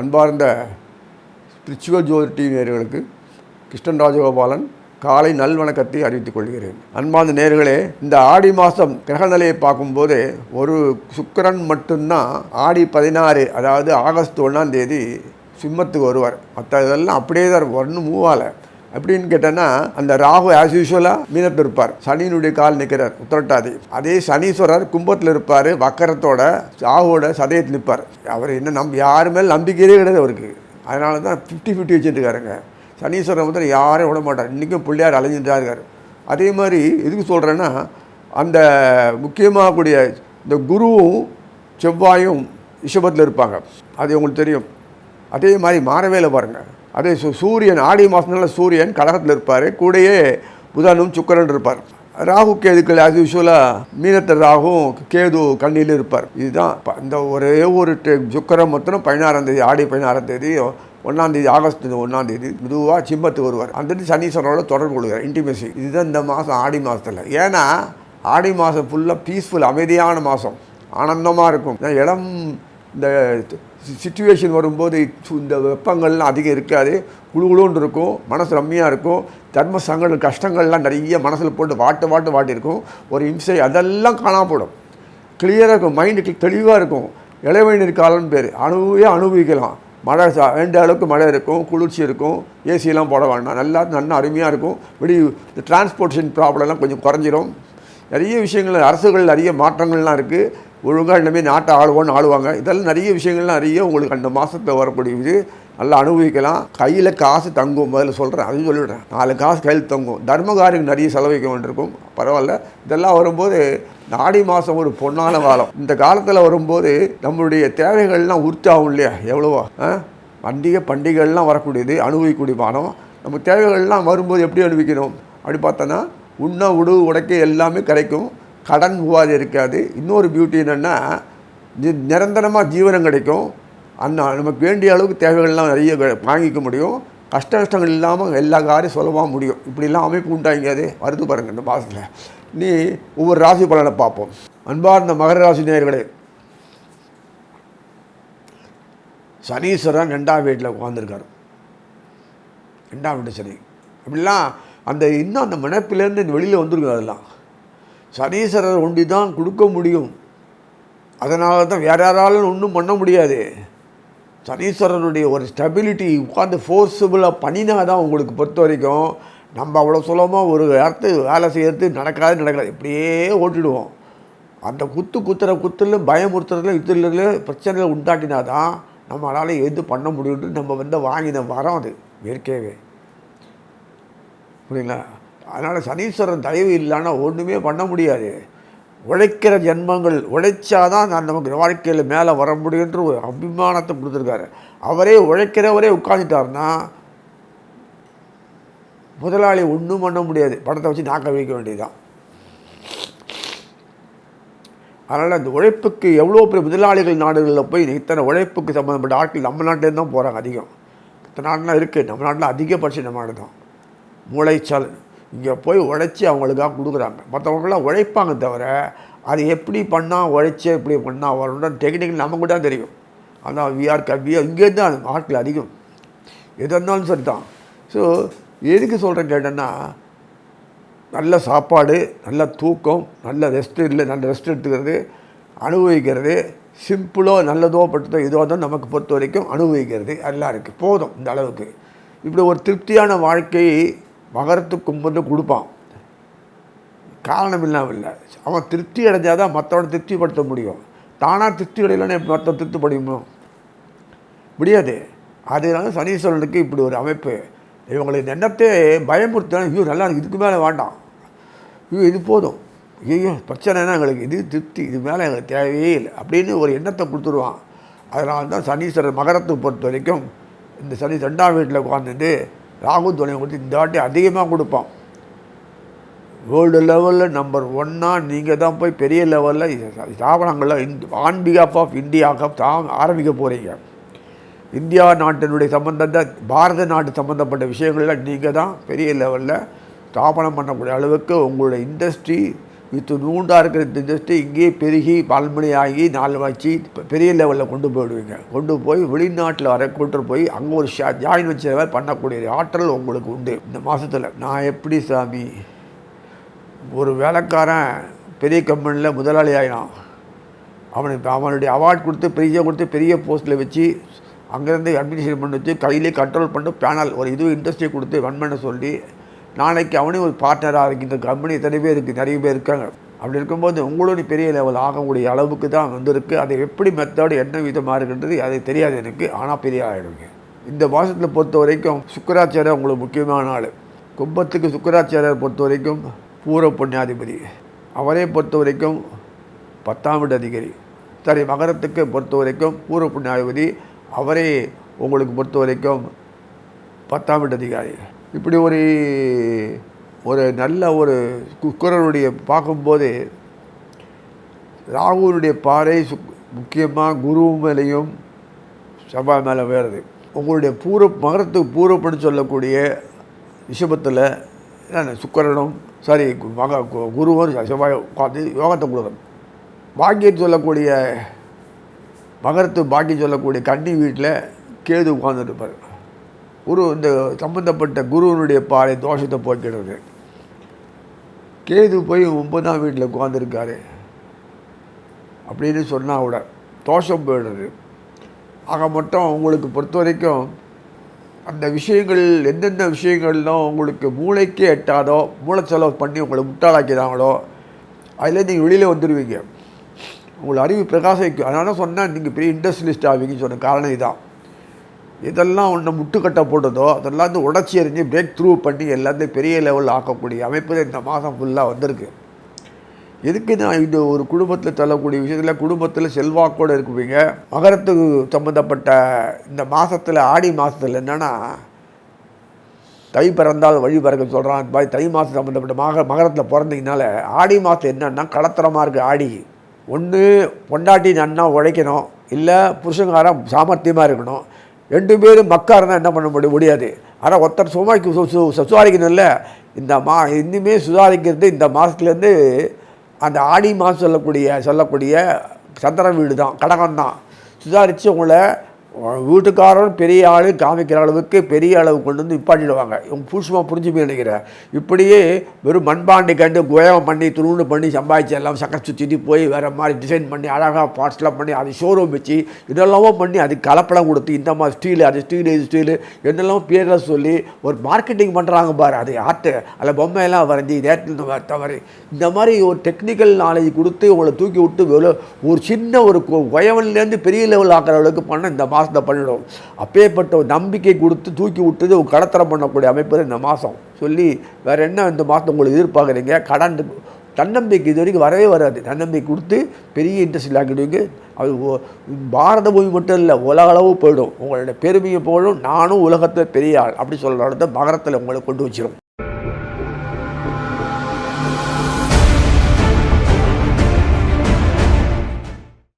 அன்பார்ந்த spiritual Jothi TV Krishnan Rajagopalan காலை நல்வணக்கத்தை அறிவித்துக் கொள்கிறேன். அன்பார்ந்த நேர்களே இந்த ஆடி மாதம் கிரகநிலையை பார்க்கும்போது ஒரு சுக்கிரன் மட்டும்தான் ஆடி பதினாறு அதாவது ஆகஸ்ட் ஒன்றாம் தேதி சிம்மத்துக்கு வருவார். மற்ற இதெல்லாம் அப்படியே தான் இருக்கும் ஒன்றும் அப்படின்னு கேட்டேன்னா அந்த ராகு ஆஸ் யூஸ்வலாக மீனத்தில் இருப்பார். சனியினுடைய கால் நிற்கிறார் உத்திரட்டாதி. அதே சனீஸ்வரர் கும்பத்தில் இருப்பார் வக்கரத்தோட ராகுவோட சதயத்தில் நிற்பார். அவர் என்ன நம் யாரு மேலே நம்பிக்கையே கிடையாது அவருக்கு. அதனால தான் ஃபிஃப்டி ஃபிஃப்டி வச்சுட்டுருக்காருங்க சனீஸ்வரன் வந்து யாரையும் விட மாட்டார். இன்றைக்கும் பிள்ளையார் அலைஞ்சிட்டு இருக்கார். அதே மாதிரி எதுக்கு சொல்கிறேன்னா அந்த முக்கியமாக கூடிய இந்த குருவும் செவ்வாயும் ரிஷபத்தில் இருப்பாங்க. அது உங்களுக்கு தெரியும். அதே மாதிரி மாறவேல பாருங்கள் அதே சூரியன் ஆடி மாதம்னால சூரியன் கடகத்தில் இருப்பார். கூடயே புதனும் சுக்கரன் இருப்பார். ராகு கேதுக்கள் ஆஸ் யூஸ்வலாக மீனத்தில் ராகும் கேது கண்ணியில் இருப்பார். இதுதான் இந்த ஒரே ஒரு டெ- மொத்தம் பதினாறாம் தேதி ஆடி பதினாறாம் தேதி ஒன்றாம் தேதி ஆகஸ்ட் ஒன்றாம் தேதி மெதுவாக சிம்மத்துக்கு வருவார். அந்த சனீஸ்வரனோட தொடர்பு கொள்கிறார் இன்டிமேசி இதுதான் இந்த மாதம் ஆடி மாதத்தில் ஏன்னா ஆடி மாதம் ஃபுல்லாக பீஸ்ஃபுல் அமைதியான மாதம் ஆனந்தமாக இருக்கும். இடம் இந்த சுச்சுவேஷன் வரும்போது இந்த வெப்பங்கள்லாம் அதிகம் இருக்காது. குழுகுழுன்னு இருக்கும். மனசு ரம்மியாக இருக்கும். தர்ம சங்கடம் கஷ்டங்கள்லாம் நிறைய மனசில் போட்டு வாட்டு வாட்டு வாட்டியிருக்கும் ஒரு இம்சை அதெல்லாம் காணாமல் போடும் கிளியராக இருக்கும் மைண்டுக்கு தெளிவாக இருக்கும். இளவேநீர் காலம்னு பேர். அனுபவியே அனுபவிக்கலாம். மழை ச- வேண்டிய அளவுக்கு மழை இருக்கும். குளிர்ச்சி இருக்கும். ஏசியெல்லாம் போட வேண்டாம். நல்லா நல்லா அருமையாக இருக்கும். வெளி இந்த டிரான்ஸ்போர்ட்டேஷன் ப்ராப்ளம்லாம் கொஞ்சம் குறைஞ்சிரும். நிறைய விஷயங்கள் அரசுகள் நிறைய மாற்றங்கள்லாம் இருக்குது ஒழுங்காக இனிமேல் நாட்டை ஆளுவோன்னு ஆளுவாங்க. இதெல்லாம் நிறைய விஷயங்கள்லாம் நிறைய உங்களுக்கு அந்த மாதத்தில் வரக்கூடியது. நல்லா அனுபவிக்கலாம். கையில் காசு தங்கும். முதல்ல சொல்கிறேன் அதையும் சொல்லிடுறேன். நாலு காசு கையில் தங்கும். தர்மகாரியம் நிறைய செலவழிக்க வேண்டியிருக்கும். பரவாயில்ல. இதெல்லாம் வரும்போது நாடி மாதம் ஒரு பொன்னான காலம். இந்த காலத்தில் வரும்போது நம்மளுடைய தேவைகள்லாம் உற்சாகும் இல்லையா? எவ்வளவோ. பண்டிகை பண்டிகைகள்லாம் வரக்கூடியது. அனுபவிக்கக்கூடிய பானம் நம்ம தேவைகள்லாம் வரும்போது எப்படி அனுபவிக்கணும்? அப்படி பார்த்தோன்னா உண்ண உடு உடைக்க எல்லாமே கிடைக்கும். கடன் உபாதி இருக்காது. இன்னொரு பியூட்டி என்னென்னா நிரந்தரமாக ஜீவனம் கிடைக்கும். அந்த நமக்கு வேண்டிய அளவுக்கு தேவைகள்லாம் நிறைய வாங்கிக்க முடியும். கஷ்ட கஷ்டங்கள் இல்லாமல் எல்லா காரியம் சுலபமாக முடியும். இப்படிலாம் அமைப்பு உண்டாங்க அது. வருது பாருங்கள் இந்த மாதத்தில் நீ ஒவ்வொரு ராசி பலனை பார்ப்போம். அன்பார்ந்த மகர ராசி நேர்களே சனீஸ்வரன் ரெண்டாம் வீட்டில் உட்காந்துருக்காரு ரெண்டாம் வீட்டு சனி. அப்படிலாம் அந்த இன்னும் அந்த மனப்பிலேருந்து வெளியில் வந்துருக்கு அதெல்லாம் சனீஸ்வரர் ஒண்டி தான் கொடுக்க முடியும். அதனால தான் வேற யாராலும் ஒன்றும் பண்ண முடியாது. சனீஸ்வரனுடைய ஒரு ஸ்டெபிலிட்டி உட்காந்து ஃபோர்ஸபுளாக பண்ணினா தான் உங்களுக்கு பொறுத்த வரைக்கும் நம்ம அவ்வளோ சுலபமாக ஒரு இடத்து வேலை செய்கிறது நடக்காது நடக்காது இப்படியே ஓட்டிடுவோம். அந்த குத்து குத்துற குத்துல பயமுறுத்துறதுல இதுல பிரச்சனைகளை உண்டாட்டினா தான் நம்மளால் எது பண்ண முடியும்னு நம்ம வந்து வாங்கின வரோம் அது இயற்கையாகவே புரியுங்களா அதனால் சனீஸ்வரன் தயவு இல்லைன்னா ஒன்றுமே பண்ண முடியாது. உழைக்கிற ஜென்மங்கள் உழைச்சாதான் நான் நமக்கு வாழ்க்கையில் மேலே வர முடியுன்ற ஒரு அபிமானத்தை கொடுத்துருக்காரு. அவரே உழைக்கிறவரே உட்காந்துட்டாருன்னா முதலாளி ஒன்றும் பண்ண முடியாது. பணத்தை வச்சு நாக்க வைக்க வேண்டியதுதான். அதனால் அந்த உழைப்புக்கு எவ்வளோ பெரிய முதலாளிகள் நாடுகளில் போய் இத்தனை உழைப்புக்கு சம்மந்தப்பட்ட ஆட்கள் நம்ம நாட்டிலேருந்து தான் போகிறாங்க அதிகம். மற்ற நாடுலாம் இருக்குது நம்ம நாட்டில் அதிகபட்சம் நம்ம நாடு தான் மூளைச்சால் இங்கே போய் உழைச்சி அவங்களுக்காக கொடுக்குறாங்க. மற்றவங்களாம் உழைப்பாங்க தவிர அது எப்படி பண்ணால் உழைச்சி எப்படி பண்ணால் வரணுன்ற டெக்னிக்கல் நமக்கு தான் தெரியும். ஆனால் விஆர் கவ்வியா இங்கேருந்து தான் ஆட்கள் அதிகம். எது இருந்தாலும் சரி தான் ஸோ எதுக்கு சொல்கிறேன் கேட்டேன்னா நல்ல சாப்பாடு நல்ல தூக்கம் நல்ல ரெஸ்ட் இல்லை நல்ல ரெஸ்ட் எடுத்துக்கிறது அனுபவிக்கிறது சிம்பிளோ நல்லதோ பட்டதோ இதோ தான் நமக்கு பொறுத்த வரைக்கும் அனுபவிக்கிறது எல்லாம் இருக்குது போதும் இந்த அளவுக்கு. இப்படி ஒரு திருப்தியான வாழ்க்கையை மகரத்துக்கு கும்பிட்டு கொடுப்பான். காரணம் இல்லாமல் இல்லை அவன் திருப்தி அடைஞ்சால் தான் மற்றவனை திருப்திப்படுத்த முடியும். தானாக திருப்தி அடையலன்னு மற்ற திருப்திப்படியுமோ முடியாது. அதனால சனீஸ்வரனுக்கு இப்படி ஒரு அமைப்பு. இவங்களுக்கு எண்ணத்தை பயமுறுத்தினா ஐயோ நல்லா இதுக்கு மேலே வேண்டாம். ஐயோ இது போதும். ஐயோ பிரச்சனைனா எங்களுக்கு? இது திருப்தி இது மேலே எங்களுக்கு தேவையே இல்லை அப்படின்னு ஒரு எண்ணத்தை கொடுத்துருவான். அதனால தான் சனீஸ்வரர் மகரத்தை பொறுத்த வரைக்கும் இந்த சனி ரெண்டாம் வீட்டில் உட்காந்துட்டு ராகு துணையை கொடுத்து இந்த வாட்டி அதிகமாக கொடுப்பான். வேர்ல்டு லெவலில் நம்பர் ஒன்னாக நீங்கள் தான் போய் பெரிய லெவலில் ஸ்தாபனங்களில் இந்த ஆன் பிகாஃப் ஆஃப் இந்தியாவுக்கு தான் ஆரம்பிக்க போகிறீங்க இந்தியா நாட்டினுடைய சம்பந்தத்தை பாரத நாட்டு சம்மந்தப்பட்ட விஷயங்களில் நீங்கள் தான் பெரிய லெவலில் ஸ்தாபனம் பண்ணக்கூடிய அளவுக்கு உங்களுடைய இண்டஸ்ட்ரி இத்து நூண்டாக இருக்கிற இந்த இண்டஸ்ட்ரி இங்கேயே பெருகி பல்மணி ஆகி நாலு வச்சு பெரிய லெவலில் கொண்டு போயிடுவீங்க. கொண்டு போய் வெளிநாட்டில் வர கூட்டு போய் அங்கே ஒரு ஷா ஜாயின் வச்ச மாதிரி பண்ணக்கூடிய ஆற்றல் உங்களுக்கு உண்டு. இந்த மாதத்தில் நான் எப்படி சாமி? ஒரு வேலைக்காரன் பெரிய கம்பெனியில் முதலாளி ஆகினான் அவனுக்கு அவனுடைய அவார்ட் கொடுத்து பெரிய கொடுத்து பெரிய போஸ்ட்டில் வச்சு அங்கேருந்து அட்மினிஸ்ட்ரேட் பண்ணி வச்சு கையிலே கண்ட்ரோல் பண்ணி பேனல் ஒரு இது இண்டஸ்ட்ரி கொடுத்து ரன் பண்ண சொல்லி நாளைக்கு அவனே ஒரு பார்ட்னராக இருக்கின்ற கம்பெனி எத்தனை பேர் இருக்குது நிறைய பேர் இருக்காங்க. அப்படி இருக்கும்போது உங்களுடைய பெரிய லெவல் ஆகக்கூடிய அளவுக்கு தான் வந்திருக்கு. அது எப்படி மெத்தடு என்ன விதமாக இருக்குன்றது அது தெரியாது எனக்கு. ஆனால் பெரிய ஆகிடுங்க இந்த மாதத்தில் பொறுத்த வரைக்கும் சுக்கராச்சாரியர் உங்களுக்கு முக்கியமான ஆள் கும்பத்துக்கு சுக்கராச்சாரியர் பொறுத்த வரைக்கும் பூர்வ புண்ணியாதிபதி. அவரே பொறுத்த வரைக்கும் பத்தாம் வீடு அதிகாரி. சரி மகரத்துக்கு பொறுத்த வரைக்கும் பூர்வ புண்ணியாதிபதி. அவரே உங்களுக்கு பொறுத்த வரைக்கும் பத்தாம் வீட்டு அதிகாரி. இப்படி ஒரு ஒரு நல்ல ஒரு குக்கரனுடைய பார்க்கும்போது ராகுனுடைய பாறை சு முக்கியமாக குரு மேலேயும் செவ்வாய் மேலே வேறுது உங்களுடைய பூர்வ மகரத்துக்கு பூர்வப்படி சொல்லக்கூடிய ரிஷபத்தில் என்ன சுக்கரனும் சாரி மக கு- குருவும் செவ்வாய் உட்காந்து யோகத்தை கொடுக்குறது பாக்கியம் சொல்லக்கூடிய மகரத்து பாக்கியம் சொல்லக்கூடிய கன்னி வீட்டில் கேது உட்காந்துருப்பார் குரு இந்த சம்பந்தப்பட்ட குருவனுடைய பாறை தோஷத்தை போக்கிடுறது கேது போய் ஒன்பதாம் வீட்டில் உட்காந்துருக்காரு அப்படின்னு சொன்னால் கூட தோஷம் போயிடுறது ஆக மட்டும் உங்களுக்கு பொறுத்த வரைக்கும் அந்த விஷயங்கள் எந்தெந்த விஷயங்கள்லாம் உங்களுக்கு மூளைக்கே எட்டாதோ மூளை செலவு பண்ணி உங்களை முட்டாளாக்கிறாங்களோ அதில் நீங்கள் வெளியில் வந்துடுவீங்க உங்களை அறிவு பிரகாசிக்கும். அதனால சொன்னால் நீங்கள் பெரிய இண்டஸ்ட்ரியலிஸ்ட் ஆவீங்கன்னு சொன்ன காரணம் இதுதான் இதெல்லாம் ஒன்று முட்டுக்கட்டை போட்டதோ அதெல்லாம் வந்து உடச்சி எறிஞ்சு பிரேக் த்ரூ பண்ணி எல்லாத்தையும் பெரிய லெவலில் ஆக்கக்கூடிய அமைப்பு இந்த மாதம் ஃபுல்லாக வந்திருக்கு. எதுக்கு நான் இந்த ஒரு குடும்பத்தில் தள்ளக்கூடிய விஷயத்தில் குடும்பத்தில் செல்வாக்கோடு இருக்குவீங்க? மகரத்துக்கு சம்மந்தப்பட்ட இந்த மாதத்தில் ஆடி மாதத்தில் என்னென்னா தை பிறந்தால் வழி பிறகு சொல்கிறான் அந்த மாதிரி தை மாதம் சம்மந்தப்பட்ட மக மகரத்தில் பிறந்தீங்கனால ஆடி மாதம் என்னென்னா கடத்தரமாக இருக்குது ஆடி. ஒன்று பொண்டாட்டி நன்னா உழைக்கணும் இல்லை புருஷங்காரம் சாமர்த்தியமாக இருக்கணும் ரெண்டு பேரும் மக்கா இருந்தால் என்ன பண்ண முடிய முடியாது. ஆனால் ஒருத்தர் சுமாரிக்கு சு சு இந்த மா இன்னுமே சுதாரிக்கிறது இந்த மாதத்துலேருந்து அந்த ஆடி மாதம் சொல்லக்கூடிய சொல்லக்கூடிய சந்திர வீடு தான் கடகம் தான் சுதாரித்து உங்களை வீட்டுக்காரரும் பெரிய ஆள் காமிக்கிற அளவுக்கு பெரிய அளவு கொண்டு வந்து நிப்பாட்டிடுவாங்க. இவங்க புதுசுமாக புரிஞ்சுமே நினைக்கிறேன் இப்படியே வெறும் மண்பாண்டி கண்டு குயவம் பண்ணி துணுண்டு பண்ணி சம்பாதிச்சு எல்லாம் சக்கரை சுற்றிட்டு போய் வேறு மாதிரி டிசைன் பண்ணி அழகாக பார்ட்ஸ்லாம் பண்ணி அது ஷோரூம் வச்சு இதெல்லாமோ பண்ணி அதுக்கு கலப்படம் கொடுத்து இந்த மாதிரி ஸ்டீலு அது ஸ்டீலு இது ஸ்டீலு என்னெல்லாம் பேரில் சொல்லி ஒரு மார்க்கெட்டிங் பண்ணுறாங்க பாரு. அது ஆர்ட்டு அதில் பொம்மையெல்லாம் வரைஞ்சி நேரத்தில் தவறு. இந்த மாதிரி ஒரு டெக்னிக்கல் நாலேஜ் கொடுத்து உங்களை தூக்கி விட்டு ஒரு சின்ன ஒரு குயவன்லேருந்து பெரிய லெவல் ஆக்கிற அளவுக்கு பண்ண இந்த மாதம் மாதத்தை பண்ணிடும் அப்பேற்பட்ட ஒரு நம்பிக்கை கொடுத்து தூக்கி விட்டது ஒரு கடத்தரம் பண்ணக்கூடிய அமைப்பு இந்த மாதம் சொல்லி வேறு என்ன இந்த மாதம் உங்களுக்கு எதிர்பார்க்குறீங்க? கடன் தன்னம்பிக்கை இது வரைக்கும் வரவே வராது. தன்னம்பிக்கை கொடுத்து பெரிய இன்ட்ரெஸ்ட் ஆக்கிடுவீங்க அது பாரத பூமி மட்டும் இல்லை உலக அளவு போயிடும். உங்களுடைய பெருமையை போயிடும். நானும் உலகத்தில் பெரிய ஆள். அப்படி சொல்கிற இடத்த மகரத்தில் உங்களை கொண்டு வச்சிடும்